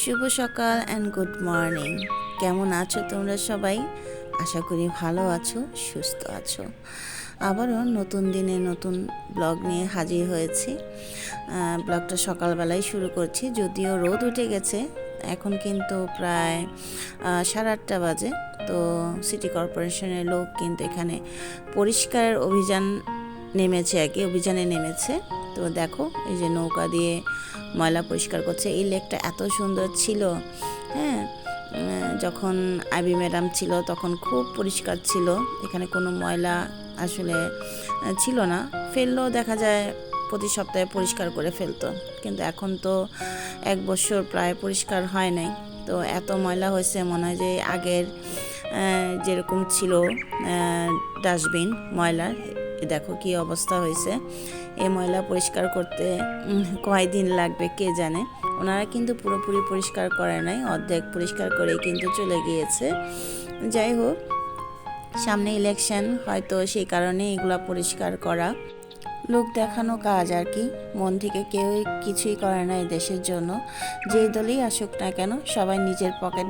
শুভ সকাল and good morning কেমন আছো তোমরা সবাই? আশা করি ভালো আছো, সুস্থ আছো। আবারও নতুন দিনে নতুন ব্লগ নিয়ে হাজির হয়েছি। ব্লগটা সকালবেলায় শুরু করছি, যদিও রোদ উঠে গেছে। এখন কিন্তু প্রায় সাড়ে আটটা বাজে। তো সিটি কর্পোরেশনের লোক কিন্তু এখানে পরিষ্কার অভিযান নেমেছে আর কি, অভিযানে নেমেছে। তো দেখো, এই যে নৌকা দিয়ে ময়লা পরিষ্কার করছে। এই লেকটা এত সুন্দর ছিল হ্যাঁ? যখন আইবি ম্যাডাম ছিল তখন খুব পরিষ্কার ছিল। এখানে কোনো ময়লা আসলে ছিল না। ফেললেও দেখা যায় প্রতি সপ্তাহে পরিষ্কার করে ফেলতো। কিন্তু এখন তো এক বছর প্রায় পরিষ্কার হয় নাই। তো এত ময়লা হয়েছে, মনে হয় যে আগের যেরকম ছিল ডাস্টবিন, ময়লার দেখো কি অবস্থা হয়েছে। এই ময়লা পরিষ্কার করতে কয়দিন লাগবে কে জানে। ওনারা কিন্তু পুরোপুরি পরিষ্কার করে নাই, অর্ধেক পরিষ্কার করেই কিন্তু চলে গিয়েছে। যাই হোক, সামনে ইলেকশন হয়তো সেই কারণে এগুলা পরিষ্কার করা। লোক দেখানো কাজ আর কি, মন থেকে কেউই কিছুই করে না এই দেশের জন্য। যে দলই আসুক না কেন, সবাই নিজের পকেট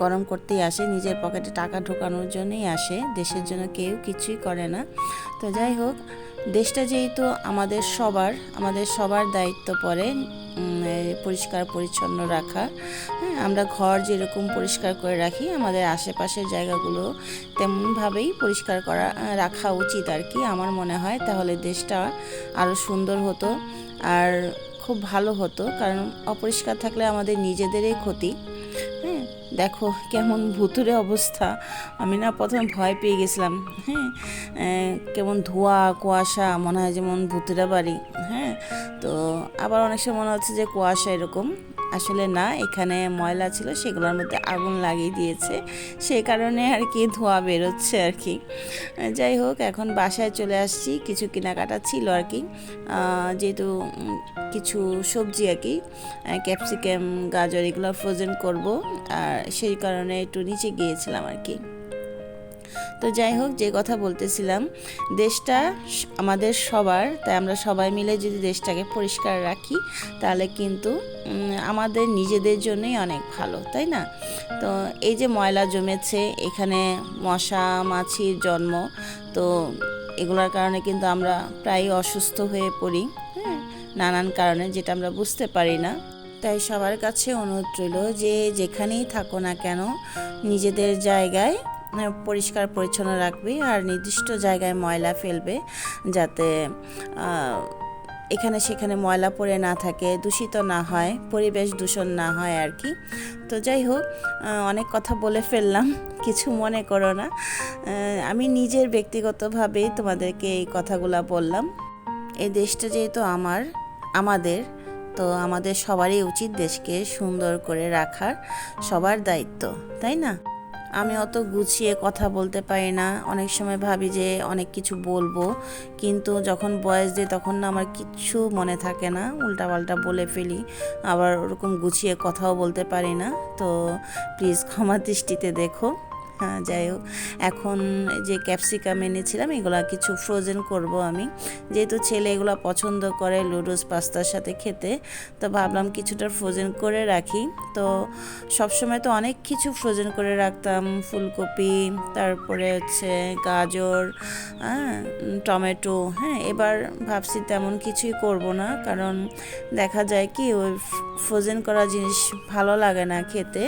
গরম করতেই আসে। নিজের পকেটে টাকা ঢোকানোর জন্যই আসে। দেশের জন্য কেউ কিছুই করে না। তো যাই হোক, দেশটা যেহেতু আমাদের সবার আমাদের সবার দায়িত্ব পড়ে পরিষ্কার পরিচ্ছন্ন রাখা। হ্যাঁ আমরা ঘর যেরকম পরিষ্কার করে রাখি, আমাদের আশেপাশের জায়গাগুলো তেমনভাবেই পরিষ্কার করা রাখা উচিত আর কি আমার মনে হয়। তাহলে দেশটা আরও সুন্দর হতো আর খুব ভালো হতো। কারণ অপরিষ্কার থাকলে আমাদের নিজেদেরই ক্ষতি। দেখো কেমন ভুতুরে অবস্থা। আমি না প্রথমে ভয় পেয়ে গেছিলাম হ্যাঁ? কেমন ধোয়া, কুয়াশা, মনে হয় যেমন ভুতুরা বাড়ি হ্যাঁ? তো আবার অনেক সময় মনে হচ্ছে যে কুয়াশা এরকম। আসলে না, এখানে ময়লা ছিল, সেগুলোর মধ্যে আগুন লাগিয়ে দিয়েছে। সে কারণে আর কি ধোঁয়া বেরোচ্ছে আর কি। যাই হোক, এখন বাসায় চলে আসছি। কিছু কেনাকাটা ছিল আর কি। যেহেতু কিছু সবজি আর কি ক্যাপসিকাম, গাজর এগুলো ফ্রোজেন করব। আর সেই কারণে একটু নিচে গিয়েছিলাম আর কি। তো যাই হোক, যে কথা বলতেছিলাম, দেশটা আমাদের সবার, তাই আমরা সবাই মিলে যদি দেশটাকে পরিষ্কার রাখি, তাহলে কিন্তু আমাদের নিজেদের জন্যই অনেক ভালো, তাই না? তো এই যে ময়লা জমেছে, এখানে মশা, মাছির জন্ম, তো এগুলোর কারণে কিন্তু আমরা প্রায় অসুস্থ হয়ে পড়ি হ্যাঁ? নানান কারণে যেটা আমরা বুঝতে পারি না। তাই সবার কাছে অনুরোধ রইল যে যেখানেই থাকো না কেন, নিজেদের জায়গায় পরিষ্কার, পরিচ্ছন্ন রাখবে আর নির্দিষ্ট জায়গায় ময়লা ফেলবে যাতে এখানে সেখানে ময়লা পড়ে না থাকে, দূষিত না হয়, পরিবেশ দূষণ না হয় আর কি। তো যাই হোক অনেক কথা বলে ফেললাম, কিছু মনে করো না। আমি নিজের ব্যক্তিগতভাবেই তোমাদেরকে এই কথাগুলো বললাম। এই দেশটা যেহেতু আমার, আমাদের, তো আমাদের সবারই উচিত দেশকে সুন্দর করে রাখার, সবার দায়িত্ব, তাই না? আমি অত গুছিয়ে কথা বলতে পারি না। অনেক সময় ভাবি যে অনেক কিছু বলব। কিন্তু যখন বয়স দিই তখন না আমার কিচ্ছু মনে থাকে না। উল্টাপাল্টা বলে ফেলি। আবার ওরকম গুছিয়ে কথাও বলতে পারি না। তো প্লিজ ক্ষমা দৃষ্টিতে দেখো। যাই হোক, এখন যে ক্যাপসিকাম এনেছিলাম, এগুলো কিছু ফ্রোজেন করব আমি। যেহেতু ছেলে এগুলো পছন্দ করে লুডোস পাস্তার সাথে খেতে, তো ভাবলাম কিছুটা ফ্রোজেন করে রাখি। তো সবসময় তো অনেক কিছু ফ্রোজেন করে রাখতাম, ফুলকপি, তারপরে হচ্ছে গাজর হ্যাঁ টমেটো হ্যাঁ এবার ভাবছি তেমন কিছুই করব না। কারণ দেখা যায় কি, ওই ফ্রোজেন করা জিনিস ভালো লাগে না খেতে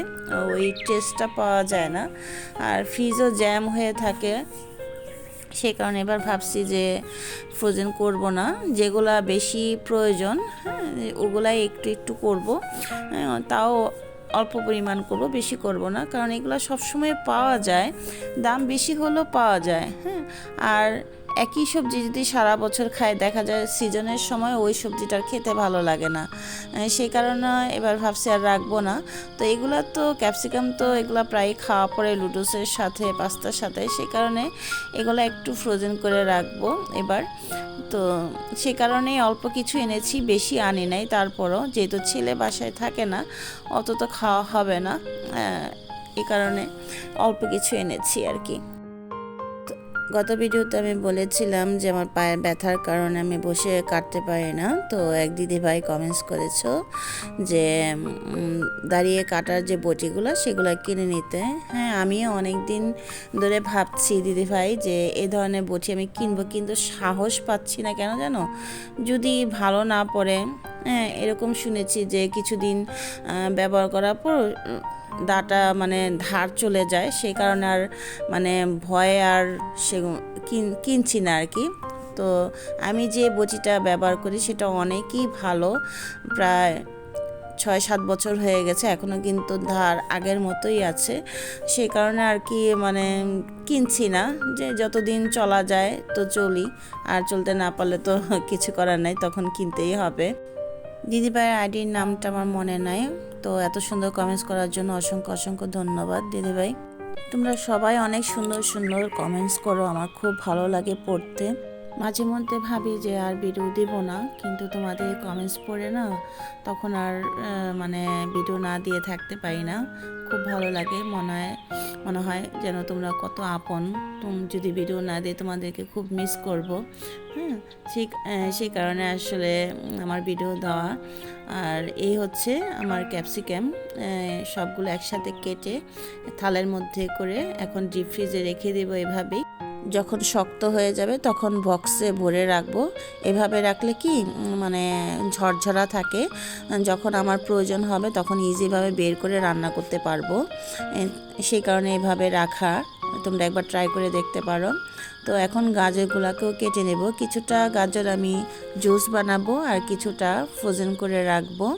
ওই টেস্টটা পাওয়া যায় না। আর ফ্রিজও জ্যাম হয়ে থাকে সে কারণে এবার ভাবছি যে ফ্রোজেন করব না। যেগুলা বেশি প্রয়োজন হ্যাঁ ওগুলাই একটু একটু করব। হ্যাঁ, তাও অল্প পরিমাণ করব বেশি করব না কারণ এগুলো সবসময় পাওয়া যায়। দাম বেশি হলেও পাওয়া যায় হ্যাঁ। আর একই সবজি যদি সারা বছর খায় দেখা যায় সিজনের সময় ওই সবজিটার খেতে ভালো লাগে না। সেই কারণে এবার ভাবছি আর রাখব না। তো এগুলা তো ক্যাপসিকাম তো এগুলা প্রায় খাওয়া পড়ে লুডোসের সাথে পাস্তার সাথে সেই কারণে এগুলো একটু ফ্রোজেন করে রাখব এবার। তো সে কারণেই অল্প কিছু এনেছি বেশি আনি নাই তারপরও। যেহেতু ছেলে বাসায় থাকে না অত তো খাওয়া হবে না। আহ, এই কারণে অল্প কিছু এনেছি আর কি। গত ভিডিওতে আমি বলেছিলাম যে আমার পায়ের ব্যথার কারণে আমি বসে কাটতে পারি না। তো এক দিদি ভাই কমেন্টস করেছ যে দাঁড়িয়ে কাটার যে বটিগুলো সেগুলো কিনে নিতে। হ্যাঁ আমিও অনেক দিন ধরে ভাবছি দিদি ভাই যে এ ধরনের বটি আমি কিনবো, কিন্তু সাহস পাচ্ছি না কেন জানো? যদি ভালো না পড়ে হ্যাঁ এরকম শুনেছি যে কিছুদিন ব্যবহার করার পর দাটা মানে ধার চলে যায়, সেই কারণে আর মানে ভয়ে আর সে কিন- কিনছি না আর কি। তো আমি যে বটিটা ব্যবহার করি সেটা অনেকই ভালো, প্রায় ছয় সাত বছর হয়ে গেছে এখনও কিন্তু ধার আগের মতোই আছে। সেই কারণে আর কি মানে কিনছি না, যে যতদিন চলা যায় তো চলি, আর চলতে না পারলে তো কিছু করার নাই, তখন কিনতেই হবে। দিদিভাইয়ের আইডির নামটা আমার মনে নাই। তো এত সুন্দর কমেন্টস করার জন্য অসংখ্য অসংখ্য ধন্যবাদ দিদিভাই। তোমরা সবাই অনেক সুন্দর সুন্দর কমেন্টস করো। আমার খুব ভালো লাগে পড়তে। মাঝে মধ্যে ভাবি যে আর ভিডিও দিব না, কিন্তু তোমাদের কমেন্টস পড়ে না, তখন আর মানে ভিডিও না দিয়ে থাকতে পারি না। খুব ভালো লাগে মনে হয় মনে হয় যেন তোমরা কত আপন। তুমি, যদি ভিডিও না দিয়ে তোমাদেরকে খুব মিস করব। হ্যাঁ সেই সেই কারণে আসলে আমার ভিডিও দেওয়া। আর এই হচ্ছে আমার ক্যাপসিকাম সবগুলো একসাথে কেটে থালের মধ্যে করে এখন ডিপ ফ্রিজে রেখে দেবো এভাবেই। যখন শক্ত হয়ে যাবে তখন বক্সে ভরে রাখব। এভাবে রাখলে কি মানে ঝরঝরা থাকে। যখন আমার প্রয়োজন হবে তখন ইজিভাবে বের করে রান্না করতে পারব। সেই কারণে এভাবে রাখা। তোমরা একবার ট্রাই করে দেখতে পারো। তো এখন গাজরগুলোকেও কেটে নেব। কিছুটা গাজর আমি জুস বানাবো আর কিছুটা ফ্রোজেন করে রাখব।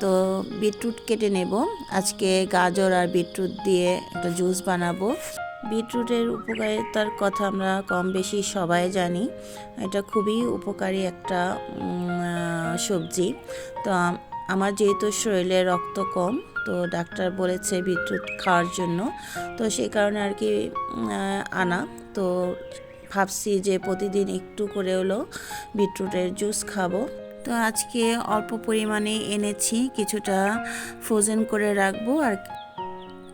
তো বিটরুট কেটে নেব। আজকে গাজর আর বিটরুট দিয়ে একটা জুস বানাবো। বিটরুটের উপকারিতার কথা আমরা কম বেশি সবাই জানি। এটা খুবই উপকারী একটা সবজি। তো আমার যেহেতু শরীরে রক্ত কম, তো ডাক্তার বলেছে বিটরুট খাওয়ার জন্য। তো সেই কারণে আর কি আনা। তো ভাবছি যে প্রতিদিন একটু করে হলো বিটরুটের জুস খাব। তো আজকে অল্প পরিমাণে এনেছি, কিছুটা ফ্রোজেন করে রাখব আর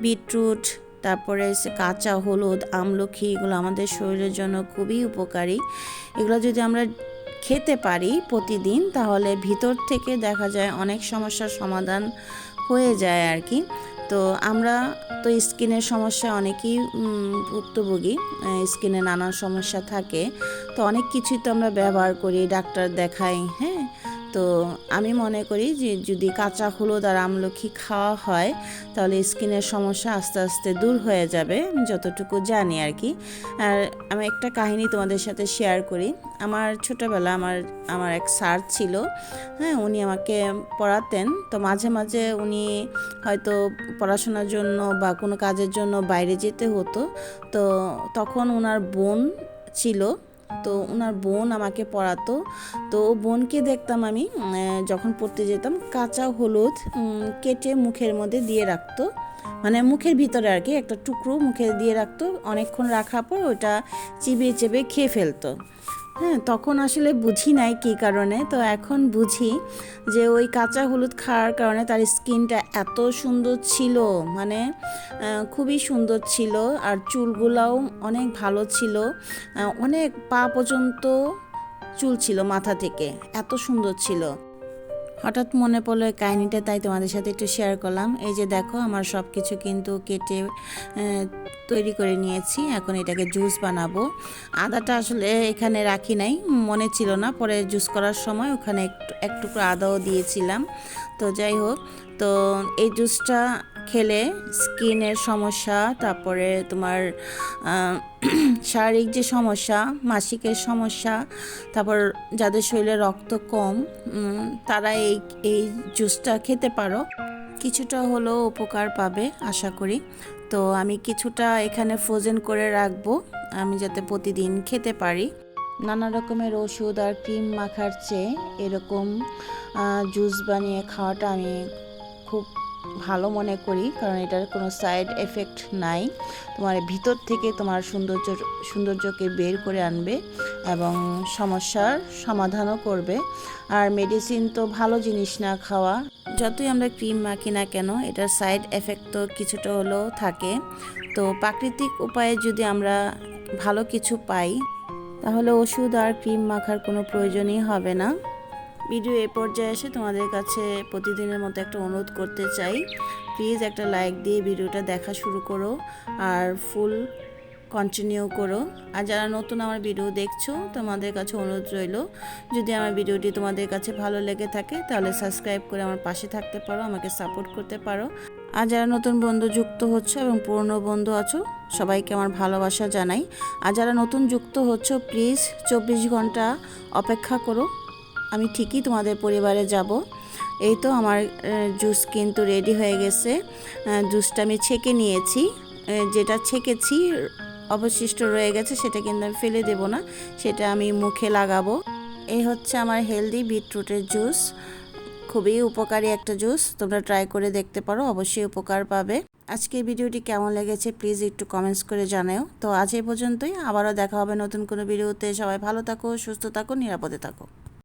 বিটরুট তারপরে কাঁচা, হলুদ, আমলখি, এগুলো আমাদের শরীরের জন্য খুবই উপকারী। এগুলো যদি আমরা খেতে পারি প্রতিদিন, তাহলে ভিতর থেকে দেখা যায় অনেক সমস্যার সমাধান হয়ে যায় আর কি। তো আমরা তো স্কিনের সমস্যা অনেকেই ভুক্তভোগী স্কিনে নানান সমস্যা থাকে। তো অনেক কিছুই তো আমরা ব্যবহার করি, ডাক্তার দেখাই হ্যাঁ? তো আমি মনে করি যে যদি কাঁচা হলুদ আর আমলখি খাওয়া হয়, তাহলে স্কিনের সমস্যা আস্তে আস্তে দূর হয়ে যাবে, আমি যতটুকু জানি আর কি। আর আমি একটা কাহিনী তোমাদের সাথে শেয়ার করি। আমার ছোটোবেলা আমার আমার এক স্যার ছিল হ্যাঁ উনি আমাকে পড়াতেন। তো মাঝে মাঝে উনি হয়তো পড়াশোনার জন্য বা কোনো কাজের জন্য বাইরে যেতে হতো। তো তখন ওনার বোন ছিল তো ওনার বোন আমাকে পড়াতো। তো বোনকে দেখতাম আমি যখন পড়তে যেতাম, কাঁচা হলুদ কেটে মুখের মধ্যে দিয়ে রাখতো। মানে মুখের ভিতরে আর কি, একটা টুকরো মুখে দিয়ে রাখতো। অনেকক্ষণ রাখার পর ওটা চিবিয়ে চেপে খেয়ে ফেলতো। হ্যাঁ তখন আসলে বুঝি নাই কী কারণে। তো এখন বুঝি যে ওই কাঁচা হলুদ খাওয়ার কারণে তার স্কিনটা এত সুন্দর ছিল মানে খুবই সুন্দর ছিল। আর চুলগুলাও অনেক ভালো ছিল। অনেক পা পর্যন্ত চুল ছিল মাথা থেকে, এত সুন্দর ছিল। হঠাৎ মনে পড়ল এই কাহিনিটা, তাই তোমাদের সাথে একটু শেয়ার করলাম। এই যে দেখো, আমার সব কিছু কিন্তু কেটে তৈরি করে নিয়েছি। এখন এটাকে জুস বানাবো। আদাটা আসলে এখানে রাখি নাই, মনে ছিল না। পরে জুস করার সময় ওখানে একটু এক টুকরো আদাও দিয়েছিলাম। তো যাই হোক, তো এই জুসটা খেলে স্কিনের সমস্যা, তারপরে তোমার শারীরিক যে সমস্যা, মাসিকের সমস্যা, তারপর যাদের শরীরে রক্ত কম তারা এই এই জুসটা খেতে পারো। কিছুটা হলেও উপকার পাবে, আশা করি। তো আমি কিছুটা এখানে ফ্রোজেন করে রাখব, আমি যাতে প্রতিদিন খেতে পারি। নানা রকমের ওষুধ আর ক্রিম মাখার চেয়ে এরকম জুস বানিয়ে খাওয়াটা আমি খুব ভালো মনে করি, কারণ এটার কোনো সাইড এফেক্ট নাই। তোমার ভিতর থেকে তোমার সৌন্দর্য, সৌন্দর্যকে বের করে আনবে এবং সমস্যার সমাধানও করবে। আর মেডিসিন তো ভালো জিনিস না খাওয়া। যতই আমরা ক্রিম মাখি না কেন, এটার সাইড এফেক্ট তো কিছুটা হলেও থাকে। তো প্রাকৃতিক উপায়ে যদি আমরা ভালো কিছু পাই, তাহলে ওষুধ আর ক্রিম মাখার কোনো প্রয়োজনই হবে না। ভিডিও এ পর্যায়ে এসে তোমাদের কাছে প্রতিদিনের মতো একটা অনুরোধ করতে চাই। প্লিজ একটা লাইক দিয়ে ভিডিওটা দেখা শুরু করো আর ফুল কন্টিনিউ করো। আর যারা নতুন আমার ভিডিও দেখছ, তোমাদের কাছে অনুরোধ রইল, যদি আমার ভিডিওটি তোমাদের কাছে ভালো লেগে থাকে, তাহলে সাবস্ক্রাইব করে আমার পাশে থাকতে পারো, আমাকে সাপোর্ট করতে পারো। আর যারা নতুন বন্ধু যুক্ত হচ্ছে এবং পুরনো বন্ধু আছো, সবাইকে আমার ভালোবাসা জানাই। আর যারা নতুন যুক্ত হচ্ছ, প্লিজ চব্বিশ ঘণ্টা অপেক্ষা করো। আমি ঠিকই তোমাদের পরিবারে যাব। এই তো আমার জুস কিন্তু রেডি হয়ে গেছে। জুসটা আমি ছেঁকে নিয়েছি। যেটা ছেঁকেছি, অবশিষ্ট রয়ে গেছে, সেটা কিন্তু আমি ফেলে দেব না। সেটা আমি মুখে লাগাবো। এই হচ্ছে আমার হেলদি বিটরুটের জুস। খুবই উপকারী একটা জুস। তোমরা ট্রাই করে দেখতে পারো, অবশ্যই উপকার পাবে। আজকের ভিডিওটি কেমন লেগেছে প্লিজ একটু কমেন্টস করে জানাও। তো আজ এই পর্যন্তই, আবারও দেখা হবে নতুন কোনো ভিডিওতে। সবাই ভালো থাকো, সুস্থ থাকো, নিরাপদে থাকো।